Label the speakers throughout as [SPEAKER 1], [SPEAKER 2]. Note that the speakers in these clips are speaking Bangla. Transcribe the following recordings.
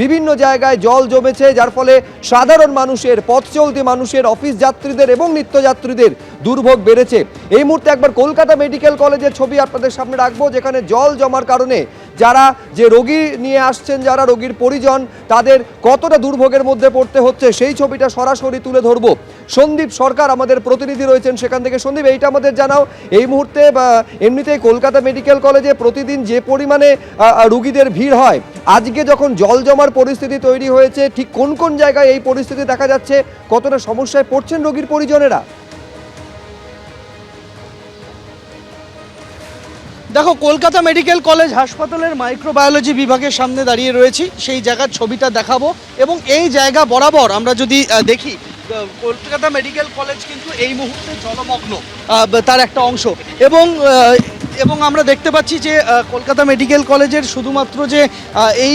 [SPEAKER 1] বিভিন্ন জায়গায় জল জমেছে, যার ফলে সাধারণ মানুষের পথ চলতি মানুষের, অফিস যাত্রীদের এবং নিত্যযাত্রীদের দুর্ভোগ বেড়েছে। এই মুহূর্তে একবার কলকাতা মেডিকেল কলেজের ছবি আপনাদের সামনে রাখব, যেখানে জল জমার কারণে যারা যে রোগী নিয়ে আসছেন, যারা রোগীর পরিজন, তাদের কতটা দুর্ভোগের মধ্যে পড়তে হচ্ছে, সেই ছবিটা সরাসরি তুলে ধরবো। সন্দীপ সরকার আমাদের প্রতিনিধি রয়েছেন সেখান থেকে। সন্দীপ, এইটা আমাদের জানাও, এই মুহূর্তে এমনিতেই কলকাতা মেডিকেল কলেজে প্রতিদিন যে পরিমাণে রুগীদের ভিড় হয়, আজকে যখন জল জমার পরিস্থিতি তৈরি হয়েছে, ঠিক কোন কোন জায়গায় এই পরিস্থিতি দেখা যাচ্ছে, কতটা সমস্যায় পড়ছেন রোগীর পরিজনেরা?
[SPEAKER 2] দেখো, কলকাতা মেডিকেল কলেজ হাসপাতালের মাইক্রোবায়োলজি বিভাগের সামনে দাঁড়িয়ে রয়েছি, সেই জায়গার ছবিটা দেখাবো, এবং এই জায়গা বরাবর আমরা যদি দেখি কলকাতা মেডিকেল কলেজ কিন্তু এই মুহূর্তে জলমগ্ন। তার একটা অংশ। এবং এবং আমরা দেখতে পাচ্ছি যে কলকাতা মেডিকেল কলেজের শুধুমাত্র যে এই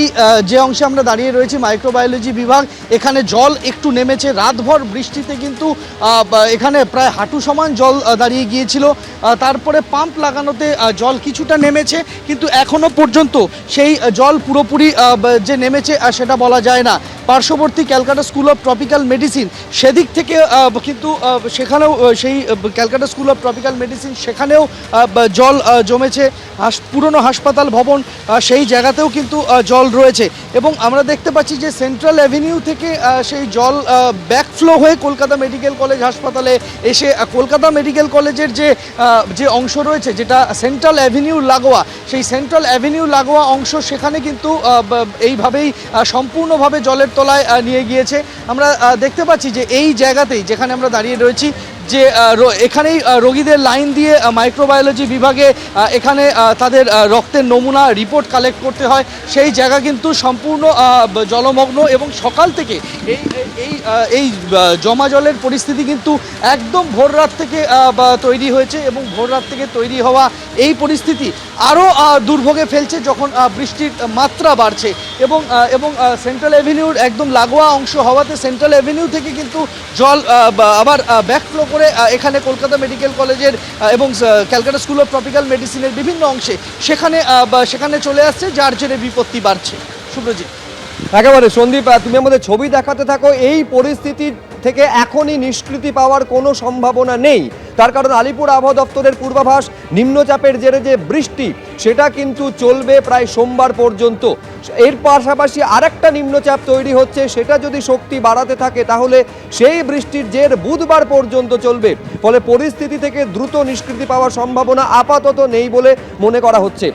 [SPEAKER 2] যে অংশে আমরা দাঁড়িয়ে রয়েছি মাইক্রোবায়োলজি বিভাগ, এখানে জল একটু নেমেছে। রাতভর বৃষ্টিতে কিন্তু এখানে প্রায় হাঁটু সমান জল দাঁড়িয়ে গিয়েছিল। তারপরে পাম্প লাগানোতে জল কিছুটা নেমেছে, কিন্তু এখনও পর্যন্ত সেই জল পুরোপুরি যে নেমেছে সেটা বলা যায় না। পার্শ্ববর্তী Calcutta school of tropical medicine, সেদিক থেকে কিন্তু সেখানেও সেই Calcutta school of tropical medicine, সেখানেও জল জমেছে, হাস- পুরনো হাসপাতাল ভবন সেই জায়গাতেও কিন্তু জল রয়েছে। এবং আমরা দেখতে পাচ্ছি যে সেন্ট্রাল অ্যাভিনিউ থেকে সেই জল ব্যাকফ্লো হয়ে কলকাতা মেডিকেল কলেজ হাসপাতালে এসে কলকাতা মেডিকেল কলেজের যে যে অংশ রয়েছে, যেটা সেন্ট্রাল অ্যাভিনিউ লাগোয়া, সেই সেন্ট্রাল অ্যাভিনিউ লাগোয়া অংশ সেখানে কিন্তু এইভাবেই সম্পূর্ণভাবে জলের তলায় নিয়ে গিয়েছে। আমরা দেখতে পাচ্ছি যে এই জায়গাতেই যেখানে আমরা দাঁড়িয়ে রয়েছি যে এখানেই রোগীদের লাইন দিয়ে মাইক্রোবায়োলজি বিভাগে এখানে তাদের রক্তের নমুনা রিপোর্ট কালেক্ট করতে হয়। সেই জায়গা কিন্তু সম্পূর্ণ জলমগ্ন এবং সকাল থেকে এই, এই- এই জমা জলের পরিস্থিতি কিন্তু একদম ভোর রাত থেকে তৈরি হয়েছে এবং ভোর রাত থেকে তৈরি হওয়া এই পরিস্থিতি আরও দুর্ভোগে ফেলছে যখন বৃষ্টির মাত্রা বাড়ছে এবং এবং সেন্ট্রাল অ্যাভিনিউর একদম লাগোয়া অংশ হওয়াতে সেন্ট্রাল অ্যাভিনিউ থেকে কিন্তু জল আবার ব্যাকফ্লো করে এখানে কলকাতা মেডিকেল কলেজের এবং ক্যালকাটা স্কুল অফ ট্রপিক্যাল মেডিসিনের বিভিন্ন অংশে সেখানে সেখানে চলে আসছে, যার জেরে বিপত্তি বাড়ছে। সুব্রজিৎ।
[SPEAKER 1] একেবারে সন্দীপ তুমি আমাদের ছবি দেখাতে থাকো, এই পরিস্থিতি থেকে এখনই নিষ্কৃতি পাওয়ার কোনো সম্ভাবনা নেই। তার কারণ আলিপুর আবহাওয়া দপ্তরের পূর্বাভাস, নিম্নচাপের জেরে যে বৃষ্টি, সেটা কিন্তু চলবে প্রায় সোমবার পর্যন্ত। এর পাশাপাশি আরেকটা নিম্নচাপ তৈরি হচ্ছে, সেটা যদি শক্তি বাড়াতে থাকে, তাহলে সেই বৃষ্টির জের বুধবার পর্যন্ত চলবে। ফলে পরিস্থিতি থেকে দ্রুত নিষ্কৃতি পাওয়ার সম্ভাবনা আপাতত নেই বলে মনে করা হচ্ছে।